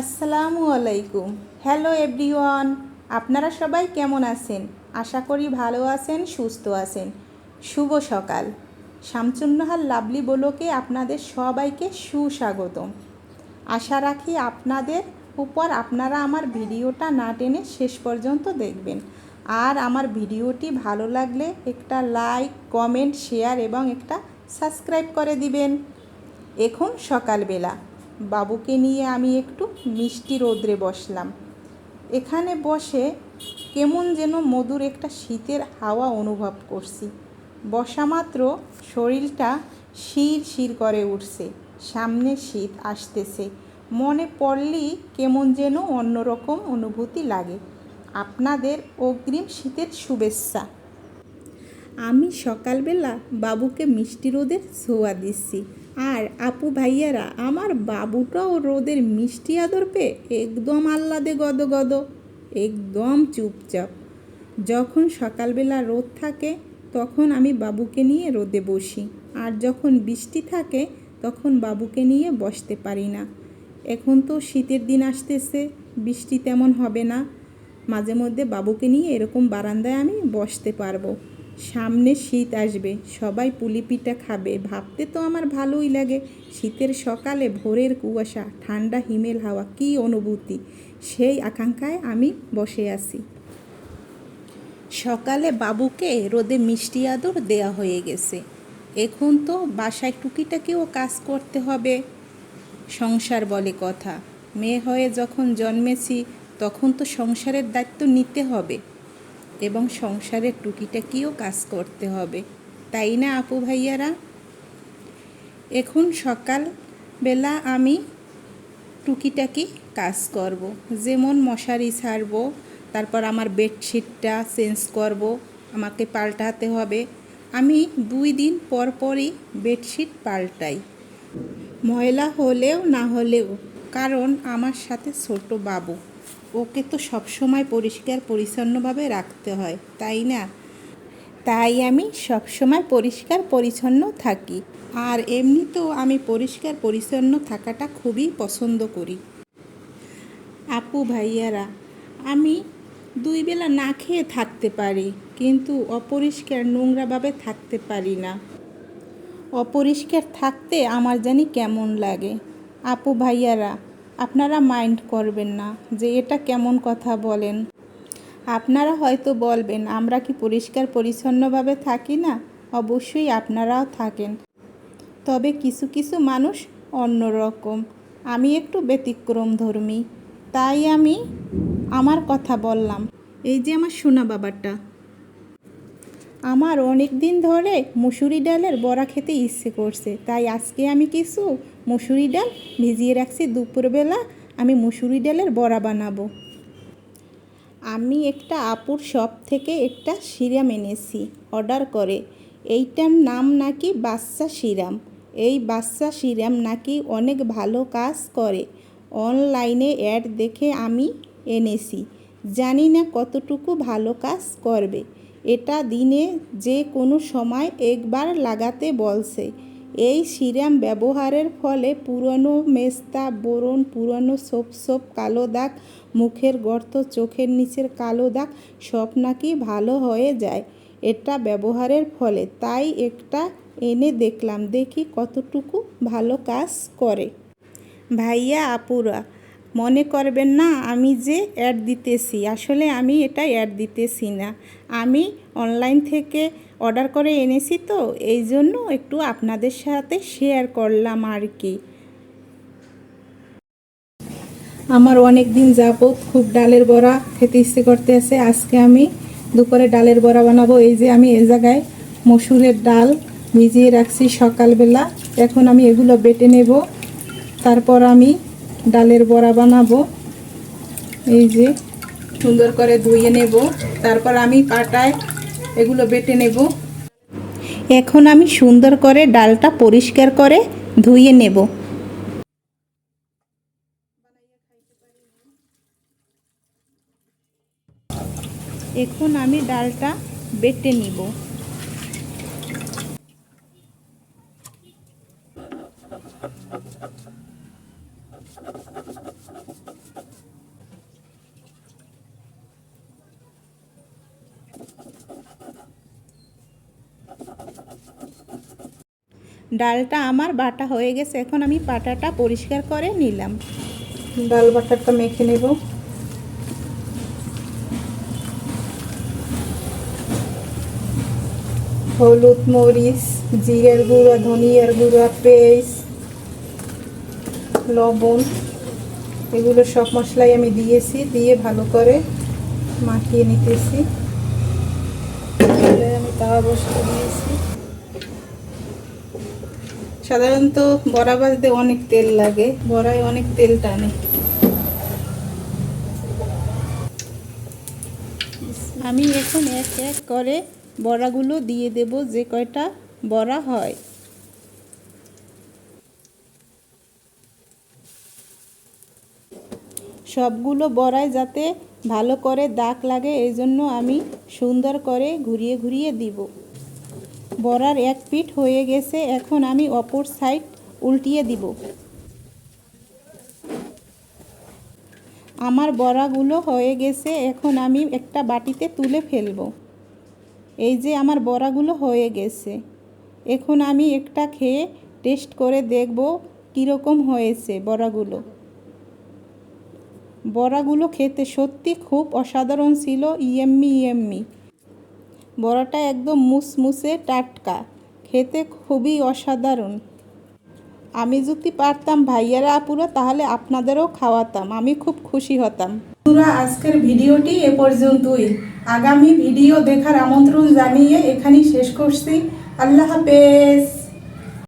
আসসালামু আলাইকুম। Hello everyone আপনারা সবাই কেমন আছেন? আশা করি ভালো আছেন, সুস্থ আছেন। শুভ সকাল। শামচুন্নাহার লাভলি বলোকে আপনাদের সবাইকে সুস্বাগতম। আশা রাখি আপনাদের উপর আপনারা আমার ভিডিওটা না টেনে শেষ পর্যন্ত দেখবেন। আর আমার ভিডিওটি ভালো লাগলে একটা লাইক, কমেন্ট, শেয়ার এবং একটা সাবস্ক্রাইব করে দিবেন। এখন সকালবেলা। বাবুকে নিয়ে আমি একটু মিষ্টি রোদ্রে বসলাম। এখানে বসে কেমন যেন মধুর একটা শীতের হাওয়া অনুভব করছি। বসা মাত্র শরীরটা শির শির করে উঠছে, সামনে শীত আসতেছে। মনে পড়লেই কেমন যেন অন্যরকম অনুভূতি লাগে। আপনাদের অগ্রিম শীতের শুভেচ্ছা। আমি সকালবেলা বাবুকে মিষ্টি রোদের ছোঁয়া দিচ্ছি। আর আপু ভাইয়ারা, আমার বাবুটাও রোদের মিষ্টি আদর পেয়ে একদম আহ্লাদে গদ গদ একদম চুপচাপ। যখন সকালবেলা রোদ থাকে, তখন আমি বাবুকে নিয়ে রোদে বসি। আর যখন বৃষ্টি থাকে, তখন বাবুকে নিয়ে বসতে পারি না। এখন তো শীতের দিন আসতেছে, বৃষ্টি তেমন হবে না। মাঝে মধ্যে বাবুকে নিয়ে এরকম বারান্দায় আমি বসতে পারব। সামনে শীত আসবে, সবাই পুলি পিঠা খাবে। ভাবতে তো আমার ভালোই লাগে, শীতের সকালে ভোরের কুয়াশা, ঠান্ডা হিমেল হাওয়া, কী অনুভূতি? সেই আকাঙ্ক্ষায় আমি বসে আছি। সকালে বাবুকে রোদে মিষ্টি আদর দেয়া হয়ে গেছে। এখন তো বাসায় টুকিটাকেও কাজ করতে হবে, সংসার বলে কথা। মেয়ে হয়ে যখন জন্মেছি, তখন তো সংসারের দায়িত্ব নিতে হবে। এবং সংসারের টুকিটাকিও কাজ করতে হবে, তাই না আপু ভাইয়ারা এখন সকাল বেলা আমি টুকিটাকি কাজ করব। যেমন মশারি ছাড়বো, তারপর আমার বেডশিটটা চেঞ্জ করব, আমাকে পাল্টাতে হবে আমি দুই দিন পর পরই বেডশিট পাল্টাই, ময়লা হলেও না হলেও, কারণ আমার সাথে ছোট বাবু ওকে তো সবসময় পরিষ্কার, পরিচ্ছন্নভাবে রাখতে হয়, তাই না? তাই আমি সবসময় পরিষ্কার, পরিচ্ছন্ন থাকি। আর এমনিতেও আমি পরিষ্কার, পরিচ্ছন্ন থাকাটা খুবই পছন্দ করি। আপু ভাইয়ারা, আমি দুই বেলা না খেয়ে থাকতে পারি, কিন্তু অপরিষ্কার নোংরাভাবে থাকতে পারি না। অপরিষ্কার থাকতে আমার জানি কেমন লাগে। আপু ভাইয়ারা আপনারা মাইন্ড করবেন না যে এটা কেমন কথা বলেন। আপনারা হয়তো বলবেন, আমরা কি পরিষ্কার পরিচ্ছন্নভাবে থাকি না? অবশ্যই আপনারাও থাকেন। তবে কিছু কিছু মানুষ অন্যরকম। আমি একটু ব্যতিক্রম ধর্মী, তাই আমি আমার কথা বললাম। এই যে আমার সোনা বাবাটা আমার অনেক দিন ধরে মুসুরি ডালের বড়া খেতে ইচ্ছে করছে, তাই আজকে আমি কিছু মুসুরি ডাল ভিজিয়ে রাখছি দুপুরবেলা, আমি মুসুরি ডালের বড়া বানাবো। আমি একটা আপুর শপ থেকে একটা সিরাম এনেছি অর্ডার করে। এইটার নাম নাকি বাচ্চা সিরাম। এই বাচ্চা সিরাম নাকি অনেক ভালো কাজ করে। অনলাইনে অ্যাড দেখে আমি এনেছি। জানি না কতটুকু ভালো কাজ করবে। এটা দিনে যে কোনো সময় একবার লাগাতে বলছে। এই সিরাম ব্যবহারের ফলে পুরনো মেস্তা বরণ পুরনো সোপ সোপ, কালো দাগ, মুখের গর্ত, চোখের নিচের কালো দাগ, সব নাকি ভালো হয়ে যায়। এটা ব্যবহারের ফলে। তাই একটা এনে দেখলাম, দেখি কতটুকু ভালো কাজ করে। ভাইয়া আপুরা মনে করবেন না, আমি যে অ্যাড দিতেছি। আসলে আমি এটা অ্যাড দিতেছি না। আমি অনলাইন থেকে অর্ডার করে এনেছি তো এই জন্য একটু আপনাদের সাথে শেয়ার করলাম আর কি আমার অনেক দিন যাবত খুব ডালের বড়া খেতে ইচ্ছে করতে আছে আজকে আমি দুপুরে ডালের বড়া বানাবো। এই যে আমি এই জায়গায় মসুরের ডাল ভিজিয়ে রাখছি সকালবেলা। এখন আমি এগুলো বেটে নেব। তারপর আমি ডালের বড়া বানাবো। এই যে সুন্দর করে ধুয়ে নেব। তারপর আমি পাটায় এগুলো বেটে নেব। এখন আমি সুন্দর করে ডালটা পরিষ্কার করে ধুয়ে নেব। এখন আমি ডালটা বেটে নিব। ডালটা আমার বাটা হয়ে গেছে, এখন আমি পাটাটা পরিষ্কার করে নিলাম। ডাল বাটাটা মেখে নেব। হলুদ মরিচ, জিরের গুঁড়া, ধনিয়ার গুঁড়া, পেস্ট লবণ, এগুলো সব মশলাই আমি দিয়েছি, দিয়ে ভালো করে মাখিয়ে নিতেছি। আমি তাওয়া বসিয়ে দিয়েছি। সাধারণত বড়া বাজতে অনেক তেল লাগে, বড়ায় অনেক তেল টানে। আমি এখন এক এক করে বড়াগুলো দিয়ে দেব যে কয়টা বড়া হয়। সবগুলো বড়ায় যাতে ভালো করে দাগ লাগে এই জন্য আমি সুন্দর করে ঘুরিয়ে ঘুরিয়ে দিব। বড়ার এক পিঠ হয়ে গেছে, এখন আমি অপর সাইড উল্টিয়ে দিব। আমার বড়াগুলো হয়ে গেছে, এখন আমি একটা বাটিতে তুলে ফেলব। এই যে আমার বড়াগুলো হয়ে গেছে। এখন আমি একটা খেয়ে টেস্ট করে দেখব কীরকম হয়েছে বড়াগুলো। বড়াগুলো খেতে সত্যি খুব অসাধারণ ছিল ইয়েম্মি ইয়েম্মি। বড়াটা একদম মুসমুসে টাটকা, খেতে খুবই অসাধারণ। আমি যদি পারতাম, ভাইয়ারা, আপুরা, তাহলে আপনাদেরও খাওয়াতাম, আমি খুব খুশি হতাম। বন্ধুরা, আজকের ভিডিওটি এ পর্যন্তই। আগামী ভিডিও দেখার আমন্ত্রণ জানিয়ে এখানেই শেষ করছি। আল্লাহ হাফেজ।